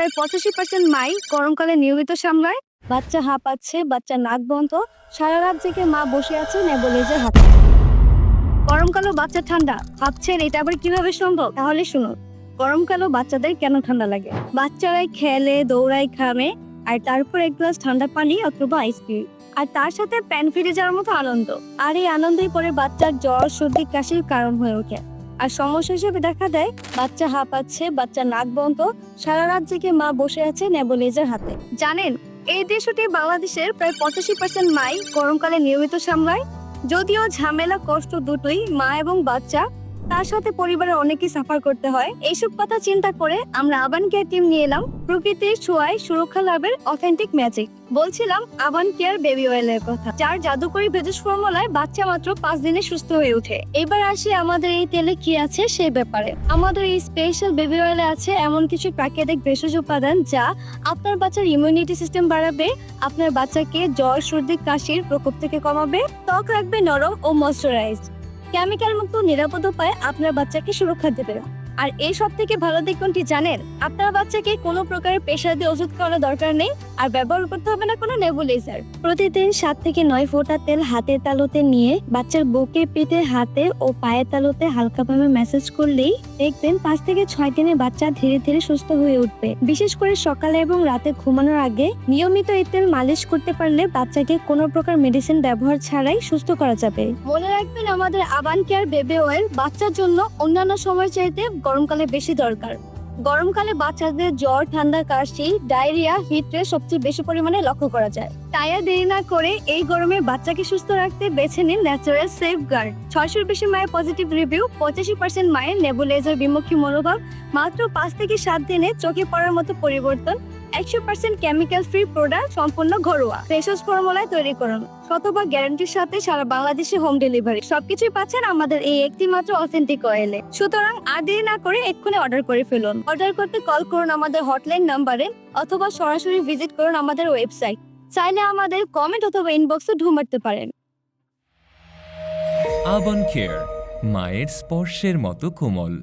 প্রায় পঁচাশি পার্সেন্ট মাই গরমকালে নিয়মিত সামলায়। বাচ্চা হাঁপাচ্ছে বাচ্চা নাক বন্ধ। সারা রাত জেগে মা বসে আছে নেবুলাইজার হাতে। গরমকালেও বাচ্চা ঠান্ডা। ভাবছেন, এটা আবার কীভাবে সম্ভব? তাহলে শুনুন, গরমকালেও বাচ্চাদের কেন ঠান্ডা লাগে? বাচ্চারাই খেলে, দৌড়ায়, ঘামে, আর তারপর এক গ্লাস ঠান্ডা পানি অথবা আইসক্রিম আর তার সাথে প্যান ফিরে যাওয়ার মতো আনন্দ। আর এই আনন্দই পরে বাচ্চার জ্বর, সর্দি, কাশির কারণ হয়ে ওঠে। আর সমস্যা হিসেবে দেখা দেয়, বাচ্চা হাঁপাচ্ছে বাচ্চা নাক বন্ধ, সারা রাত জেগে মা বসে আছে নেবোলিজার হাতে। জানেন, এই দেশটি বাংলাদেশের প্রায় পঁচাশি পার্সেন্ট মাই গরমকালে নিয়মিত সামলায়, যদিও ঝামেলা, কষ্ট দুটোই মা এবং বাচ্চা তার সাথে পরিবারের অনেকেই সাফার করতে হয়। এইসব কথা চিন্তা করে আমরা আবান কেয়ার টিম নিয়ে এলাম। প্রকৃতির ছোঁয়ায় সুরক্ষা লাভের অথেন্টিক ম্যাজিক বলছিলাম আবান কেয়ার বেবি অয়েলের কথা। যার জাদুকরি ভেজস ফর্মুলায় বাচ্চা মাত্র পাঁচ দিনে সুস্থ হয়ে ওঠে। এবার আসি আমাদের এই তেলে কি আছে সেই ব্যাপারে। আমাদের এই স্পেশাল বেবি অয়েলে আছে এমন কিছু প্রাকৃতিক ভেষজ উপাদান যা আপনার বাচ্চার ইমিউনিটি সিস্টেম বাড়াবে, আপনার বাচ্চাকে জ্বর, সর্দি, কাশির প্রকোপ থেকে কমাবে, ত্বক রাখবে নরম ও ময়শ্চারাইজড কেমিক্যাল মুক্ত নিরাপদ উপায়ে আপনার বাচ্চাকে সুরক্ষা দেবে। আর এই সব থেকে ভালো দিক কোনটি জানেন? আপনার বাচ্চাকে কোনো প্রকারের পেশা দিয়ে ওষুধ খাওয়ানোর দরকার নেই আর ব্যবহার করতে হবে না কোনো নেবুলাইজার। প্রতিদিন সাত থেকে নয় ফোঁটা তেল হাতের তালুতে নিয়ে বাচ্চার বুকে, পিঠে, হাতে ও পায়ের তালুতে হালকাভাবে ম্যাসেজ করলেই দেখবেন পাঁচ থেকে ছয় দিনে বাচ্চা ধীরে ধীরে সুস্থ হয়ে উঠবে। বিশেষ করে সকালে এবং রাতে ঘুমানোর আগে নিয়মিত এই তেল মালিশ করতে পারলে বাচ্চাকে কোনো প্রকার মেডিসিন ব্যবহার ছাড়াই সুস্থ করা যাবে। মনে রাখবেন আমাদের আবান কেয়ার বেবি অয়েল বাচ্চার জন্য অন্যান্য সময় চাইতে গরমকালে বেশি দরকার। গরমকালে বাচ্চাদের জ্বর, ঠান্ডা, কাশি, ডায়রিয়া হিটরে সবচেয়ে বেশি পরিমাণে লক্ষ্য করা যায়। তাই দেরি না করে এই গরমে বাচ্চাকে সুস্থ রাখতে বেছে নিন ন্যাচারাল সেফ গার্ড ছয়শোর বেশি মায়ের পজিটিভ রিভিউ, পঁচাশি পার্সেন্ট মায়ের নেবুলাইজার বিমুখী মনোভাব, মাত্র পাঁচ থেকে সাত দিনে চোখে পড়ার মতো পরিবর্তন একশো পার্সেন্ট কেমিক্যাল ফ্রি প্রোডাক্ট সম্পূর্ণ ঘরোয়া। ফ্রেশস ফর্মুলায় তৈরি করুন শতভাগ গ্যারান্টির সাথে সারা বাংলাদেশে হোম ডেলিভারি সবকিছুই পাচ্ছেন আমাদের এই একটি মাত্র অথেন্টিক অয়েলে সুতরাং আর দেরি না করে এক্ষুনি অর্ডার করে ফেলুন। অর্ডার করতে কল করুন আমাদের হটলাইন নাম্বারে অথবা সরাসরি ভিজিট করুন আমাদের ওয়েবসাইট চাইলে আমাদের কমেন্ট অথবা ইনবক্সে ঢু মারতে পারেন। আবন কেয়ার মায়ের স্পর্শের মতো কোমল।